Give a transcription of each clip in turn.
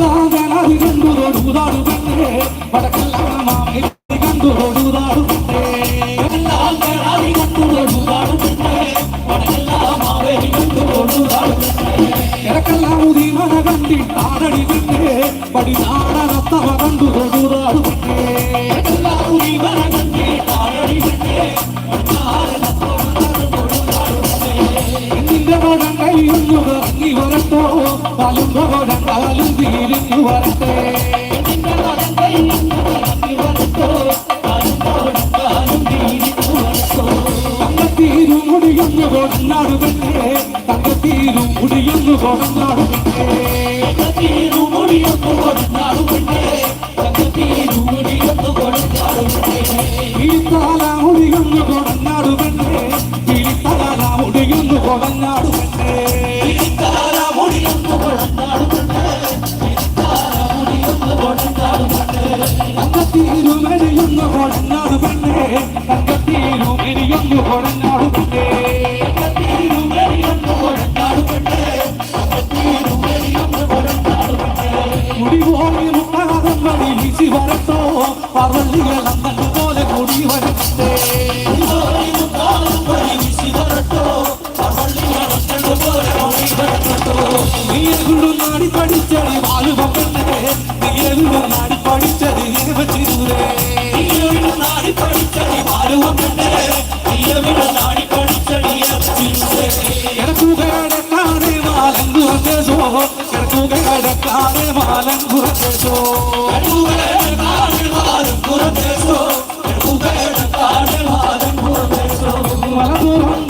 വടക്കെല്ലാം ജനാതി കണ്ടു തൊഴുതാടു പെണ്ണേ വടക്കെല്ലാം മാമി കണ്ടു തൊഴുതാടു പെണ്ണേ എല്ലാം ജനാതി കണ്ടു തൊഴുതാടു പെണ്ണേ വടക്കെല്ലാം മാവേലി കണ്ടു തൊഴുതാടു പെണ്ണേ കിഴക്കെല്ലാം ഉദീമന കണ്ടിട്ടാടടി പെണ്ണേ പടിനാടനത്തവ കണ്ടു തൊഴുതാടു പെണ്ണേ കിഴക്കെല്ലാം ഉദീമന കണ്ടിട്ടാടടി പെണ്ണേ നിന്റെ കോടം കൈയൊന്നു ഇറങ്ങി വരട്ടോ പാലും കോടം കാലും തിരിഞ്ഞു വരട്ടെ നിന്റെ കോടം കൈയൊന്നു ഇറങ്ങി വരട്ടോ പാലും കോടം കാലും തിരിഞ്ഞു വരട്ടോ തങ്കത്തീരും മുടിയൊന്നു കൊടന്നാട് പെണ്ണേ തങ്കത്തീരും മുടിയൊന്നു കൊടന്നാട് പെണ്ണേ തങ്കത്തീരും മുടിയൊന്നു കൊടന്നാട് പെണ്ണേ തങ്കത്തീരും മുടിയൊന്നു കൊടന്നാട് പെണ്ണേ കിളിത്താല മുടിയൊന്നു വെച്ചിരൂരേ നീയെങ്കിലും നാടി വാലുപെണ്ണേ നീയെങ്കിലും നാടി പഠിച്ചടി കിടക്കുകടക്കാതെ മാലങ്കു വന്നേശോ കിടക്കുകടക്കാതെ മാലങ്കു വന്നേശോ കിടക്കുകടക്കാതെ മാലങ്കു വന്നേശോ കിടക്കുകടക്കാതെ മാലങ്കു വന്നേശോ മലദൂരം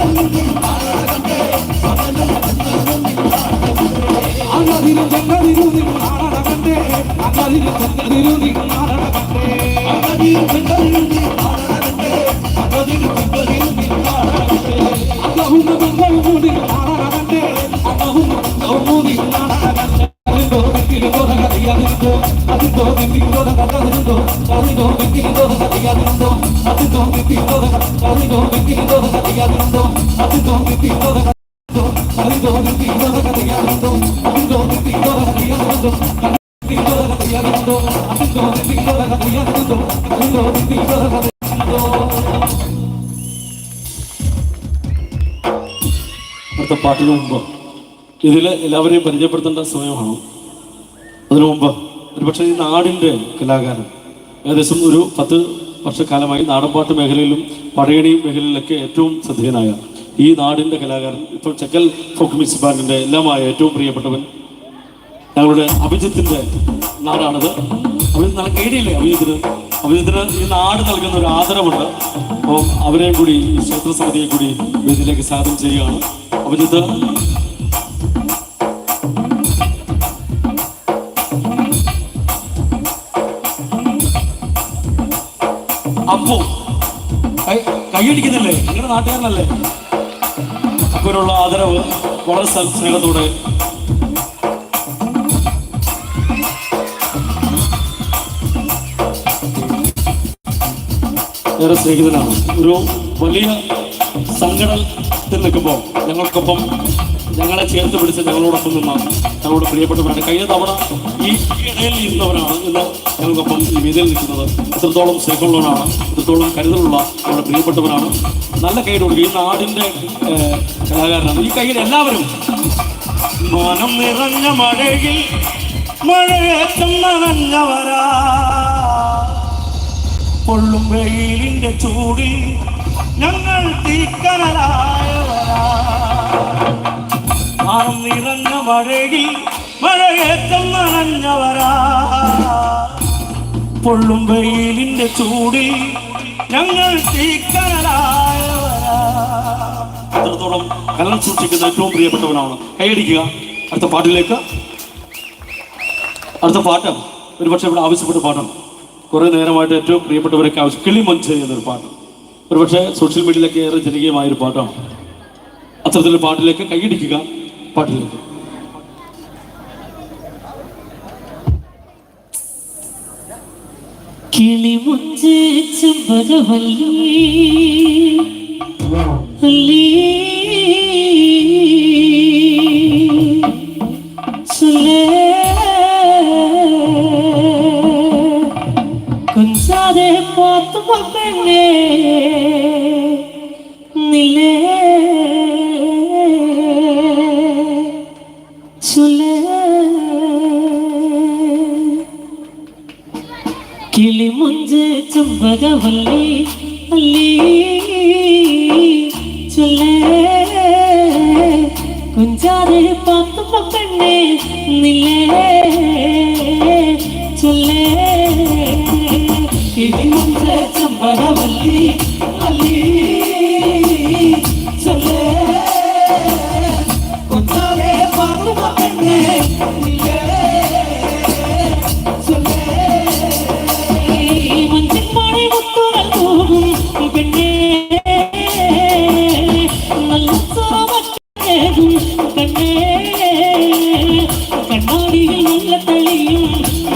കഥയതിരുന്തോ അതിന്തോ വെക്കിലിന്തോ കഥയതിരുന്തോ അടുത്ത പാട്ടിന് മുമ്പ് ഇതിൽ എല്ലാവരെയും പരിചയപ്പെടുത്തേണ്ട സമയമാണ്. അതിനു മുമ്പ് ഒരുപക്ഷെ ഈ നാടിന്റെ കലാകാരൻ ഏകദേശം ഒരു പത്ത് വർഷക്കാലമായി നാടൻപാട്ട് മേഖലയിലും പടയണി മേഖലയിലൊക്കെ ഏറ്റവും ശ്രദ്ധേയനായ ഈ നാടിന്റെ കലാകാരൻ. ഇപ്പോൾ ചെക്കൽ ഫോക്ക് മ്യൂസിക് എല്ലാമായ ഏറ്റവും പ്രിയപ്പെട്ടവൻ ഞങ്ങളുടെ അഭിജിത്തിന്റെ നാടാണത്. അഭിജിത്ത് നല്ല കേടിയില്ലേ അഭിജിത്തിന്? അഭിജിത്തിന് ഈ നാട് നൽകുന്ന ഒരു ആദരവുണ്ട്. അപ്പം അവരെയും കൂടി ക്ഷേത്ര സമിതിയെ കൂടി വേദിയിലേക്ക് സ്വാഗതം ചെയ്യുകയാണ്. അഭിജിത്ത് കൈയടിക്കുന്നില്ലേ നിങ്ങളുടെ നാട്ടുകാരനല്ലേ? അവരുള്ള ആദരവ് വളരെ സ്നേഹത്തോടെ. ഏറെ സ്നേഹിതനാണ്. ഒരു വലിയ സങ്കടത്തിൽ നിൽക്കുമ്പോൾ ഞങ്ങൾക്കൊപ്പം ഞങ്ങളെ ചേർത്ത് പിടിച്ച് ഞങ്ങളോടൊപ്പം നിന്നാണ് ഞങ്ങളോട് പ്രിയപ്പെട്ടവരാണ്. കഴിഞ്ഞ തവണ ഈ ഇടയിൽ ഇരുന്നവരാണ് ഇന്ന് ഞങ്ങൾക്കൊപ്പം ഈ വേദിയിൽ നിൽക്കുന്നത്. എത്രത്തോളം സ്നേഹമുള്ളവരാണ് എത്രത്തോളം കരുതലുള്ള നമ്മുടെ പ്രിയപ്പെട്ടവരാണ്. നല്ല കൈയുടെ കൊടുക്കുക ഈ നാടിന്റെ കലാകാരനാണ്. ഈ കയ്യിൽ എല്ലാവരും മനം നിറഞ്ഞ മഴയിൽ മഴയേറ്റം നനഞ്ഞവരാ. കൊള്ളും വെയിലിന്റെ ചൂടിൽ മഴയിൽ മഴയേറ്റം നനഞ്ഞവരാ. പൊള്ളും വെയിലിന്റെ ചൂടിൽ ഞങ്ങൾ അത്രത്തോളം കലം സൂക്ഷിക്കുന്ന ഏറ്റവും പ്രിയപ്പെട്ടവനാണ്. കൈയടിക്കുക അടുത്ത പാട്ടിലേക്ക്. അടുത്ത പാട്ട്. ഒരുപക്ഷെ ഇവിടെ ആവശ്യപ്പെട്ട പാട്ടാണ്. കുറേ നേരമായിട്ട് ഏറ്റവും പ്രിയപ്പെട്ടവരൊക്കെ ആവശ്യം. കിളി മഞ്ച് എന്നൊരു പാട്ട്. ഒരുപക്ഷെ സോഷ്യൽ മീഡിയയിലൊക്കെ ഏറെ ജനകീയമായൊരു പാട്ടാണ്. അത്തരത്തിലൊരു പാട്ടിലേക്ക് കൈയടിക്കുക പാട്ടിലേക്ക്. കിളിമുഞ്ച് ചെമ്പകവല്ലി. കൊഞ്ചാതെ പാത്തു പെണ്ണേ നിലേ. ചൊല്ലേ കിളിമുഞ്ച് ചുംബകവല്ലി അല്ലി ചൊല്ലേ കുഞ്ചാതെ പാത്തു പെണ്ണെ നിലേ ചൊല്ലേ കിളിമുഞ്ച് ചുംബകവല്ലി അല്ലി സുറമറ്റേകും പെണ്ണേ കണ്ണാടിയിൽ നല്ല തെളിയും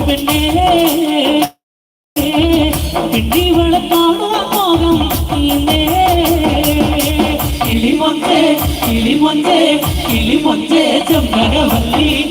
പെണ്ണേ പെണ്ണിവളെ കാണുക മോഹം ഇന്നേ കിളിമൊഞ്ചേ കിളിമൊഞ്ചേ കിളിമൊഞ്ചേ ചെമ്പകവല്ലി അല്ലി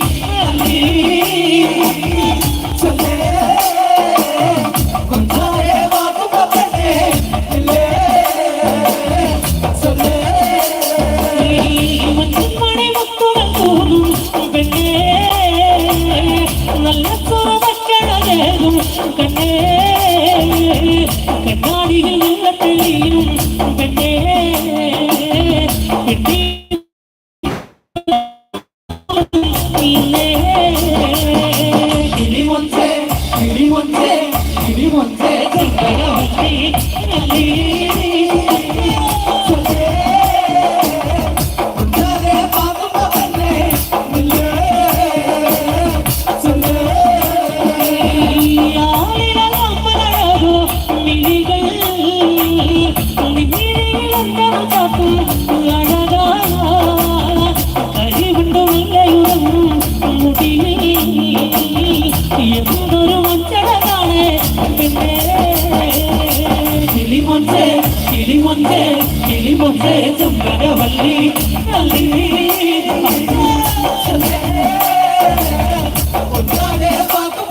കിളിമൊഞ്ചേ ചുംബകവല്ലി അല്ലി കൊഞ്ചാരെ പാകുക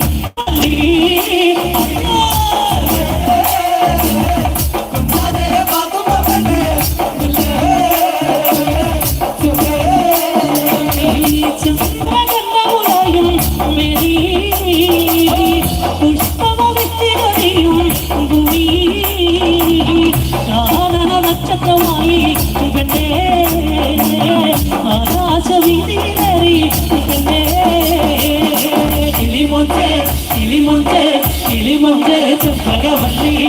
പുഷ്പമവിത്തിരറിയും ഭൂമി കാനന നക്ഷത്രമായി പെണ്ണേ ആകാശവിധിയേറി പെണ്ണേ കിളിമൊഞ്ചേ കിളിമൊഞ്ചേ കിളിമൊഞ്ചേ ചന്ദ്രകവല്ലി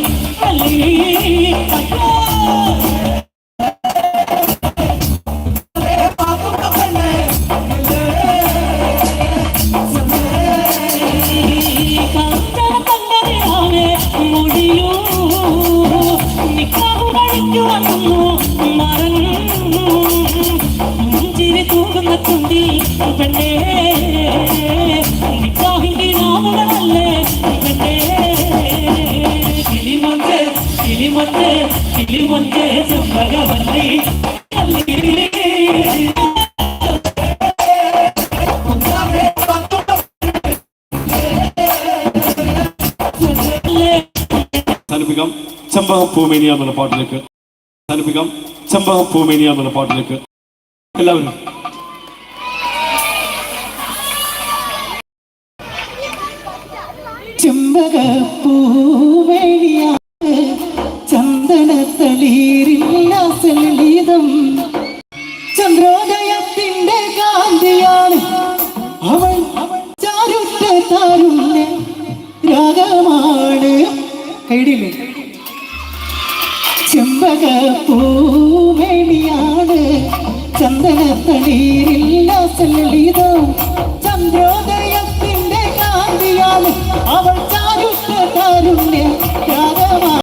കിളിമൊഞ്ച് കിളിമൊഞ്ച് ചെമ്പകവല്ലി അവസാനിപ്പിക്കാം ചെമ്പക പൂമേനിയ എന്നുള്ള പാട്ടിലേക്ക്. അവസാനിപ്പിക്കാം ചെമ്പക പൂമേനിയ എന്നുള്ള പാട്ടിലേക്ക്. എല്ലാവരും. ചെമ്പകപ്പൂവേലിയാണ് ചന്ദനത്തളീരില്ല സംഗീതം ചന്ദ്രോദയത്തിന്റെ കാന്തിയാണ് അവൾ. ചാരുറ്റ താരുണ്യ രാഗമാണ്. കൈടില്ലേ ചെമ്പക ചന്ദനത്തളീരില്ല സംഗീതം ചന്ദ്രോദയ